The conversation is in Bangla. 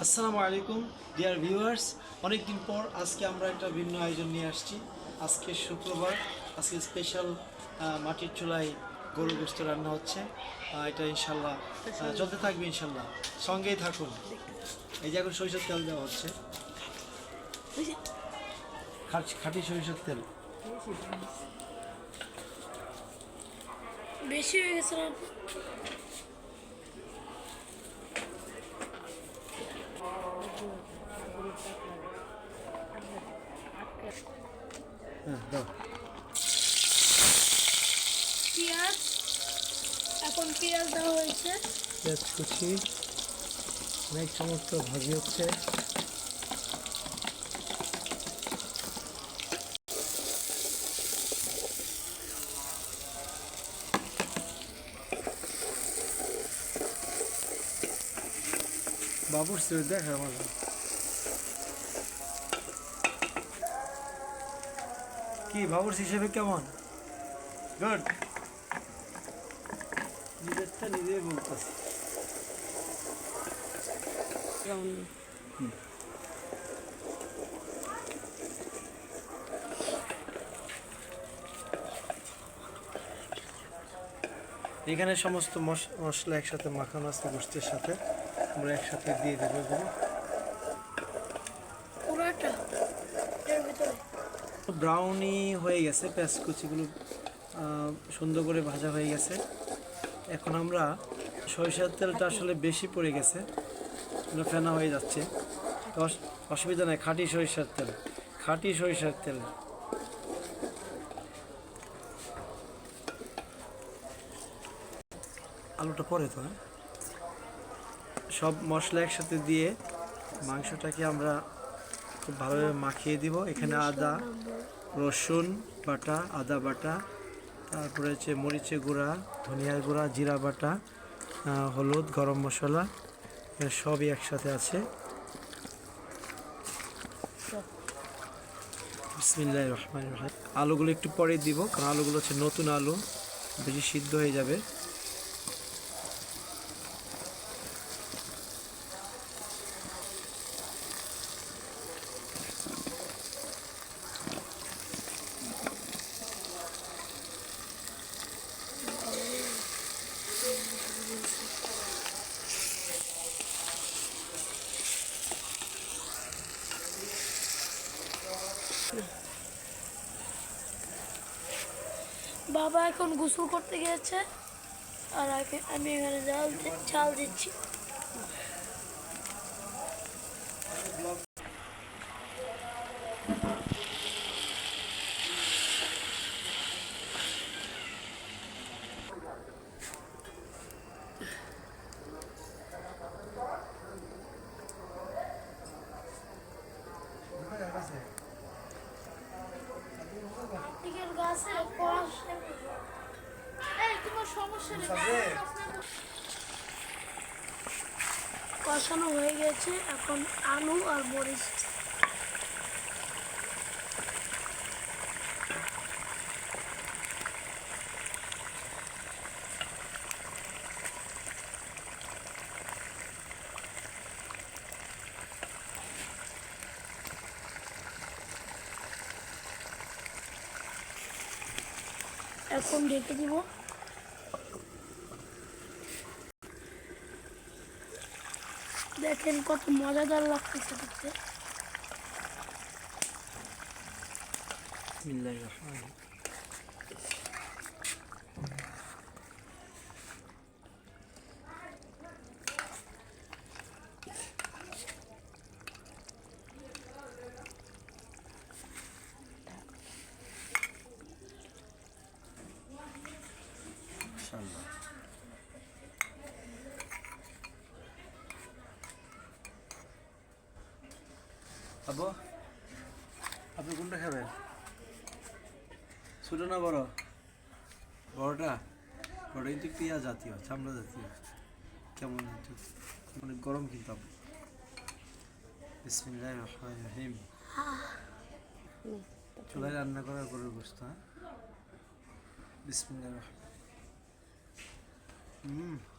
আসসালামু আলাইকুম, ডিয়ার ভিউয়ার্স। অনেকদিন পর আজকে আমরা একটা ভিন্ন আয়োজন নিয়ে আসছি। আজকে শুক্রবার, আজকে স্পেশাল মাটির চুলায় গরু গোস্ত রান্না হচ্ছে। এটা ইনশাল্লাহ চলতে থাকবে ইনশাল্লাহ। সঙ্গেই থাকুন। এই যে এখন সরিষার তেল দেওয়া হচ্ছে। খাট- সরিষার তেল। বেশি হয়ে গেছে দাও। পেঁয়াজ এখন পেঁয়াজ দেওয়া হয়েছে। পেঁয়াজ কুচি। অনেক চমৎকার ভাজি হচ্ছে। বাবুর দেখ আমার। কি বাবুর হিসেবে কেমন? গুড নিজেরটা নিজেই বলতেছি। এখানে সমস্ত মশ- মশলা একসাথে মাখানো আছে গোষ্ঠীর সাথে। আমরা একসাথে দিয়ে দেবো এগুলো। ব্রাউনি হয়ে গেছে কুচিগুলো সুন্দর করে ভাজা হয়ে গেছে। এখন আমরা সরিষার তেলটা আসলে বেশি পড়ে গেছে ফেনা হয়ে যাচ্ছে। অসুবিধা নেই, খাঁটি সরিষার তেল, খাঁটি সরিষার তেল। আলুটা পরে তো হ্যাঁ? সব মশলা একসাথে দিয়ে মাংসটাকে আমরা খুব ভালোভাবে মাখিয়ে দিব। এখানে আদা রসুন বাটা আদা বাটা তারপরে হচ্ছে মরিচের গুঁড়া ধনিয়ার গুঁড়া জিরা বাটা হলুদ গরম মশলা সবই একসাথে আছে। বিসমিল্লাহ রহমান রহিম। আলুগুলো একটু পরে দিব কারণ আলুগুলো হচ্ছে নতুন আলু বেশি সিদ্ধ হয়ে যাবে। বাবা এখন গোসল করতে গিয়েছে আর আমি এখানে জাল চাল দিচ্ছি। কষানো হয়ে গেছে এখন আলু আর মরিচ। এখন ঢেকে দিব। দেখেন কত মজাদার লাগতেছে দেখতে। বিসমিল্লাহির রহমানির মাশাআল্লাহ। আপনি কোনটা খাবেন? ছোট না বড়? বড়টা? বড় কিন্তু পিয়া জাতীয়, চামড়া জাতীয়। কেমন অনেক গরম কিন্তু আপু বিসমিল্লাহ রহমান রহিম। চুলায় রান্না করা গরুর গোস্ত হ্যাঁ? বিসমিল্লাহ রহমান। হুম।